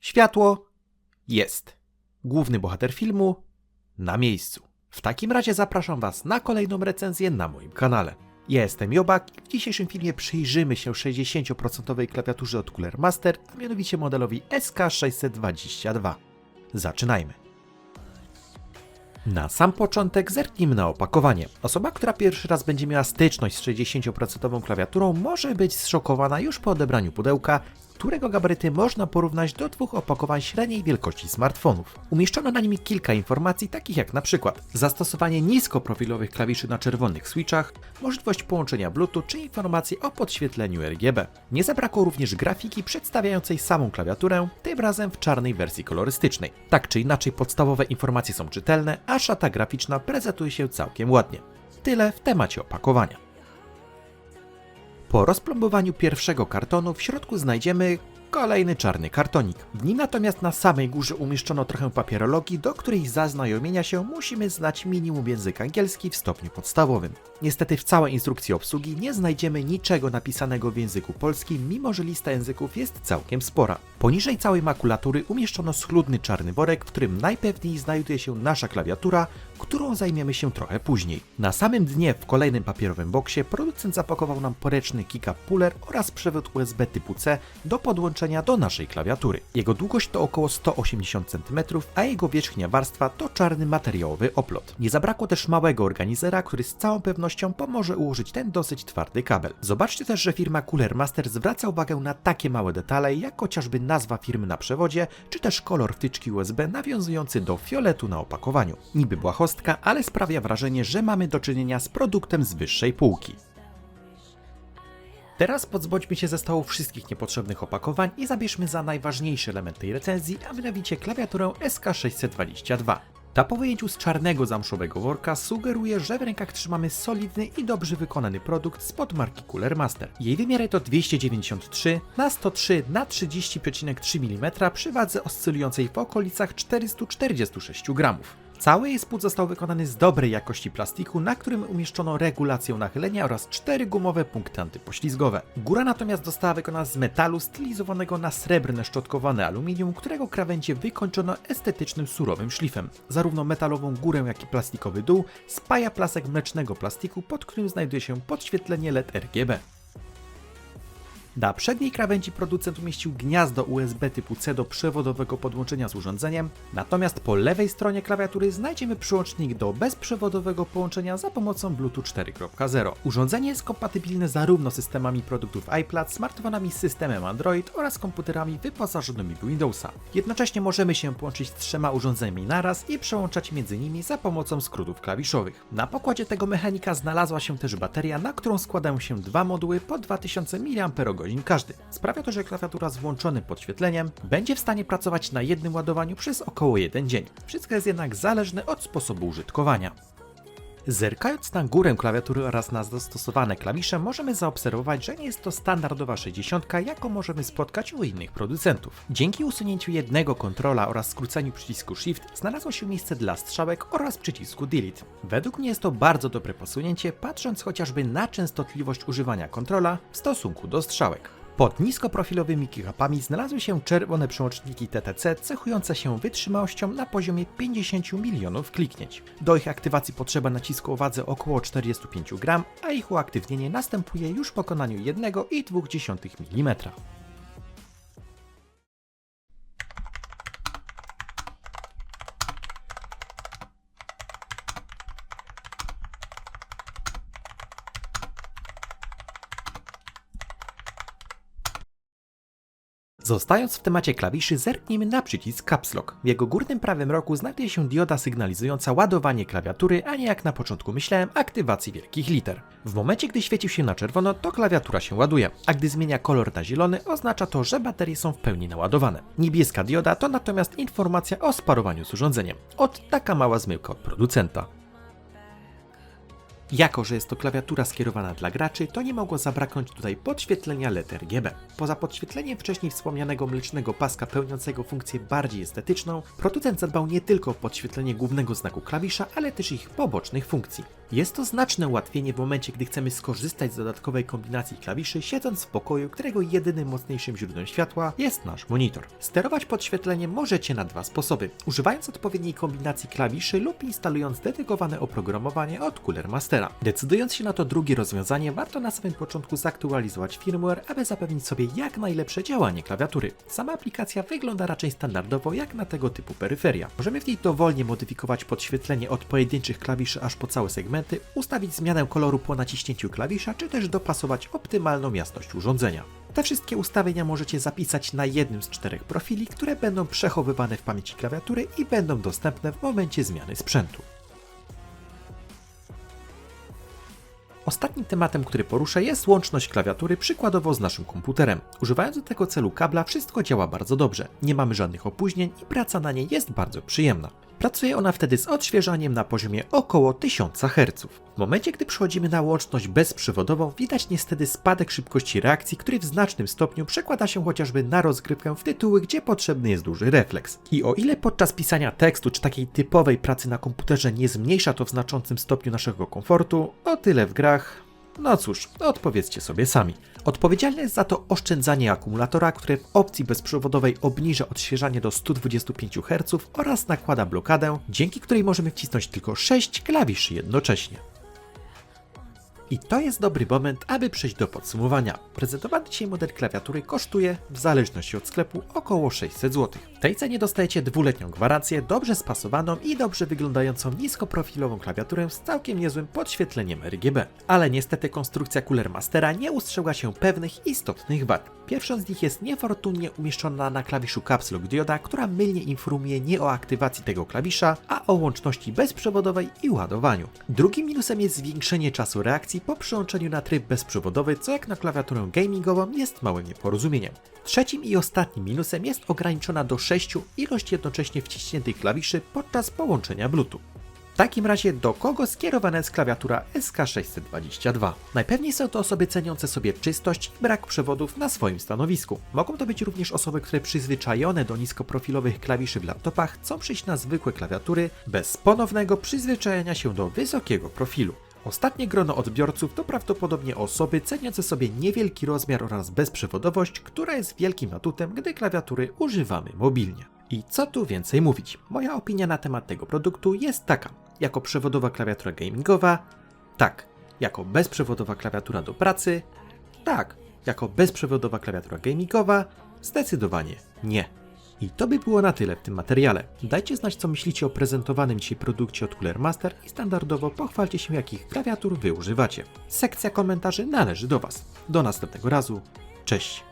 Światło jest. Główny bohater filmu na miejscu. W takim razie zapraszam Was na kolejną recenzję na moim kanale. Ja jestem Jobak i w dzisiejszym filmie przyjrzymy się 60% klawiaturze od Cooler Master, a mianowicie modelowi SK622. Zaczynajmy. Na sam początek zerknijmy na opakowanie. Osoba, która pierwszy raz będzie miała styczność z 60% klawiaturą, może być zszokowana już po odebraniu pudełka, którego gabaryty można porównać do dwóch opakowań średniej wielkości smartfonów. Umieszczono na nim kilka informacji, takich jak na przykład zastosowanie niskoprofilowych klawiszy na czerwonych switchach, możliwość połączenia Bluetooth czy informacje o podświetleniu RGB. Nie zabrakło również grafiki przedstawiającej samą klawiaturę, tym razem w czarnej wersji kolorystycznej. Tak czy inaczej podstawowe informacje są czytelne, a szata graficzna prezentuje się całkiem ładnie. Tyle w temacie opakowania. Po rozplombowaniu pierwszego kartonu w środku znajdziemy kolejny czarny kartonik. W nim natomiast na samej górze umieszczono trochę papierologii, do której zaznajomienia się musimy znać minimum język angielski w stopniu podstawowym. Niestety w całej instrukcji obsługi nie znajdziemy niczego napisanego w języku polskim, mimo że lista języków jest całkiem spora. Poniżej całej makulatury umieszczono schludny czarny worek, w którym najpewniej znajduje się nasza klawiatura, którą zajmiemy się trochę później. Na samym dnie w kolejnym papierowym boksie producent zapakował nam poręczny keycap puller oraz przewód USB typu C do podłączenia do naszej klawiatury. Jego długość to około 180 cm, a jego wierzchnia warstwa to czarny materiałowy oplot. Nie zabrakło też małego organizera, który z całą pewnością pomoże ułożyć ten dosyć twardy kabel. Zobaczcie też, że firma Cooler Master zwraca uwagę na takie małe detale, jak chociażby nazwa firmy na przewodzie, czy też kolor wtyczki USB nawiązujący do fioletu na opakowaniu. Niby błahostka, ale sprawia wrażenie, że mamy do czynienia z produktem z wyższej półki. Teraz pozbądźmy się ze stołu wszystkich niepotrzebnych opakowań i zabierzmy za najważniejszy element tej recenzji, a mianowicie klawiaturę SK622. Ta po wyjęciu z czarnego zamszowego worka sugeruje, że w rękach trzymamy solidny i dobrze wykonany produkt spod marki Cooler Master. Jej wymiary to 293 na 103 na 30,3 mm przy wadze oscylującej w okolicach 446 gramów. Cały jej spód został wykonany z dobrej jakości plastiku, na którym umieszczono regulację nachylenia oraz cztery gumowe punkty antypoślizgowe. Góra natomiast została wykonana z metalu stylizowanego na srebrne szczotkowane aluminium, którego krawędzie wykończono estetycznym surowym szlifem. Zarówno metalową górę, jak i plastikowy dół spaja plasek mlecznego plastiku, pod którym znajduje się podświetlenie LED RGB. Na przedniej krawędzi producent umieścił gniazdo USB typu C do przewodowego podłączenia z urządzeniem, natomiast po lewej stronie klawiatury znajdziemy przyłącznik do bezprzewodowego połączenia za pomocą Bluetooth 4.0. Urządzenie jest kompatybilne zarówno z systemami produktów iPad, smartfonami z systemem Android oraz komputerami wyposażonymi w Windowsa. Jednocześnie możemy się połączyć z trzema urządzeniami naraz i przełączać między nimi za pomocą skrótów klawiszowych. Na pokładzie tego mechanika znalazła się też bateria, na którą składają się dwa moduły po 2000 mAh każdy. Sprawia to, że klawiatura z włączonym podświetleniem będzie w stanie pracować na jednym ładowaniu przez około jeden dzień. Wszystko jest jednak zależne od sposobu użytkowania. Zerkając na górę klawiatury oraz na zastosowane klawisze, możemy zaobserwować, że nie jest to standardowa 60, jaką możemy spotkać u innych producentów. Dzięki usunięciu jednego kontrola oraz skróceniu przycisku Shift, znalazło się miejsce dla strzałek oraz przycisku Delete. Według mnie jest to bardzo dobre posunięcie, patrząc chociażby na częstotliwość używania kontrola w stosunku do strzałek. Pod niskoprofilowymi keycapami znalazły się czerwone przełączniki TTC cechujące się wytrzymałością na poziomie 50 milionów kliknięć. Do ich aktywacji potrzeba nacisku o wadze około 45 gram, a ich uaktywnienie następuje już po konaniu 1,2 mm. Zostając w temacie klawiszy, zerknijmy na przycisk Caps Lock. W jego górnym prawym rogu znajduje się dioda sygnalizująca ładowanie klawiatury, a nie jak na początku myślałem, aktywacji wielkich liter. W momencie, gdy świecił się na czerwono, to klawiatura się ładuje, a gdy zmienia kolor na zielony, oznacza to, że baterie są w pełni naładowane. Niebieska dioda to natomiast informacja o sparowaniu z urządzeniem. Od taka mała zmyłka od producenta. Jako, że jest to klawiatura skierowana dla graczy, to nie mogło zabraknąć tutaj podświetlenia LED RGB. Poza podświetleniem wcześniej wspomnianego mlecznego paska pełniącego funkcję bardziej estetyczną, producent zadbał nie tylko o podświetlenie głównego znaku klawisza, ale też ich pobocznych funkcji. Jest to znaczne ułatwienie w momencie, gdy chcemy skorzystać z dodatkowej kombinacji klawiszy, siedząc w pokoju, którego jedynym mocniejszym źródłem światła jest nasz monitor. Sterować podświetleniem możecie na dwa sposoby, używając odpowiedniej kombinacji klawiszy lub instalując dedykowane oprogramowanie od Cooler Decydując się na to drugie rozwiązanie, warto na samym początku zaktualizować firmware, aby zapewnić sobie jak najlepsze działanie klawiatury. Sama aplikacja wygląda raczej standardowo jak na tego typu peryferia. Możemy w niej dowolnie modyfikować podświetlenie od pojedynczych klawiszy aż po całe segmenty, ustawić zmianę koloru po naciśnięciu klawisza, czy też dopasować optymalną jasność urządzenia. Te wszystkie ustawienia możecie zapisać na jednym z czterech profili, które będą przechowywane w pamięci klawiatury i będą dostępne w momencie zmiany sprzętu. Ostatnim tematem, który poruszę jest łączność klawiatury przykładowo z naszym komputerem. Używając do tego celu kabla wszystko działa bardzo dobrze, nie mamy żadnych opóźnień i praca na niej jest bardzo przyjemna. Pracuje ona wtedy z odświeżaniem na poziomie około 1000 Hz. W momencie, gdy przechodzimy na łączność bezprzewodową, widać niestety spadek szybkości reakcji, który w znacznym stopniu przekłada się chociażby na rozgrywkę w tytuły, gdzie potrzebny jest duży refleks. I o ile podczas pisania tekstu czy takiej typowej pracy na komputerze nie zmniejsza to w znaczącym stopniu naszego komfortu, o tyle w grach no cóż, odpowiedzcie sobie sami. Odpowiedzialne jest za to oszczędzanie akumulatora, które w opcji bezprzewodowej obniża odświeżanie do 125 Hz oraz nakłada blokadę, dzięki której możemy wcisnąć tylko 6 klawiszy jednocześnie. I to jest dobry moment, aby przejść do podsumowania. Prezentowany dzisiaj model klawiatury kosztuje, w zależności od sklepu, około 600 zł. Tej cenie dostajecie dwuletnią gwarancję, dobrze spasowaną i dobrze wyglądającą niskoprofilową klawiaturę z całkiem niezłym podświetleniem RGB. Ale niestety konstrukcja Cooler Mastera nie ustrzegła się pewnych istotnych wad. Pierwszą z nich jest niefortunnie umieszczona na klawiszu Caps Lock dioda, która mylnie informuje nie o aktywacji tego klawisza, a o łączności bezprzewodowej i ładowaniu. Drugim minusem jest zwiększenie czasu reakcji po przełączeniu na tryb bezprzewodowy, co jak na klawiaturę gamingową jest małym nieporozumieniem. Trzecim i ostatnim minusem jest ograniczona do 6 ilość jednocześnie wciśniętych klawiszy podczas połączenia Bluetooth. W takim razie do kogo skierowana jest klawiatura SK622? Najpewniej są to osoby ceniące sobie czystość i brak przewodów na swoim stanowisku. Mogą to być również osoby, które przyzwyczajone do niskoprofilowych klawiszy w laptopach chcą przyjść na zwykłe klawiatury bez ponownego przyzwyczajenia się do wysokiego profilu. Ostatnie grono odbiorców to prawdopodobnie osoby ceniące sobie niewielki rozmiar oraz bezprzewodowość, która jest wielkim atutem, gdy klawiatury używamy mobilnie. I co tu więcej mówić? Moja opinia na temat tego produktu jest taka. Jako przewodowa klawiatura gamingowa, tak. Jako bezprzewodowa klawiatura do pracy, tak. Jako bezprzewodowa klawiatura gamingowa, zdecydowanie nie. I to by było na tyle w tym materiale. Dajcie znać, co myślicie o prezentowanym dzisiaj produkcie od Cooler Master i standardowo pochwalcie się, jakich klawiatur wy używacie. Sekcja komentarzy należy do Was. Do następnego razu. Cześć!